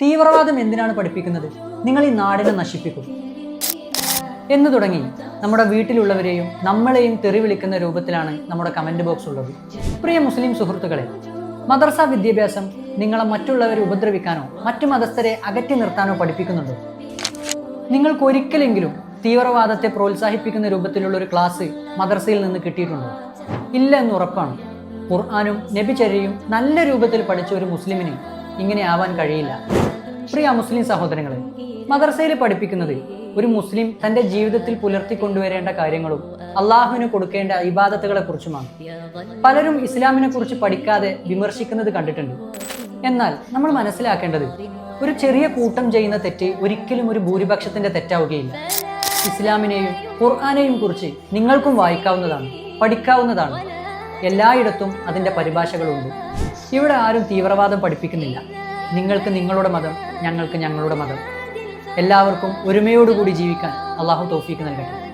തീവ്രവാദം എന്തിനാണ് പഠിപ്പിക്കുന്നത്? നിങ്ങൾ ഈ നാടിനെ നശിപ്പിക്കും. എന്ന് തുടങ്ങി നമ്മുടെ വീട്ടിലുള്ളവരെയും നമ്മളെയും തെറി വിളിക്കുന്ന രൂപത്തിലാണ് നമ്മുടെ കമന്റ് ബോക്സ് ഉള്ളത്. പ്രിയ മുസ്ലിം സുഹൃത്തുക്കളെ മദർസ വിദ്യാഭ്യാസം നിങ്ങളെ മറ്റുള്ളവരെ ഉപദ്രവിക്കാനോ മറ്റു മതസ്ഥരെ അകറ്റി നിർത്താനോ പഠിപ്പിക്കുന്നുണ്ടോ. നിങ്ങൾക്ക് ഒരിക്കലെങ്കിലും തീവ്രവാദത്തെ പ്രോത്സാഹിപ്പിക്കുന്ന രൂപത്തിലുള്ള ഒരു ക്ലാസ് മദർസയിൽ നിന്ന് കിട്ടിയിട്ടുണ്ടോ? ഇല്ല എന്ന് ഉറപ്പാണ്. ഖുർആാനും നബിചര്യയും നല്ല രൂപത്തിൽ പഠിച്ച ഒരു മുസ്ലിമിന് ഇങ്ങനെ ആവാൻ കഴിയില്ല. പ്രിയ മുസ്ലിം സഹോദരങ്ങളെ മദർസയിൽ പഠിപ്പിക്കുന്നത് ഒരു മുസ്ലിം തന്റെ ജീവിതത്തിൽ പുലർത്തിക്കൊണ്ടുവരേണ്ട കാര്യങ്ങളും അള്ളാഹുവിന് കൊടുക്കേണ്ട ഇബാദത്തുകളെ കുറിച്ചുമാണ് പലരും ഇസ്ലാമിനെ കുറിച്ച് പഠിക്കാതെ വിമർശിക്കുന്നത് കണ്ടിട്ടുണ്ട്. എന്നാൽ നമ്മൾ മനസ്സിലാക്കേണ്ടത് ഒരു ചെറിയ കൂട്ടം ചെയ്യുന്ന തെറ്റ് ഒരിക്കലും ഒരു ഭൂരിപക്ഷത്തിന്റെ തെറ്റാവുകയില്ല. ഇസ്ലാമിനെയും ഖുർആാനെയും കുറിച്ച് നിങ്ങൾക്കും വായിക്കാവുന്നതാണ് പഠിക്കാവുന്നതാണ്. എല്ലായിടത്തും അതിന്റെ പരിഭാഷകളുണ്ട്. ഇവിടെ ആരും തീവ്രവാദം പഠിപ്പിക്കുന്നില്ല. നിങ്ങൾക്ക് നിങ്ങളുടെ മതം ഞങ്ങൾക്ക് ഞങ്ങളുടെ മതം. എല്ലാവർക്കും ഒരുമയോടുകൂടി ജീവിക്കാൻ അള്ളാഹു തോഫീക്ക് നൽകട്ടെ.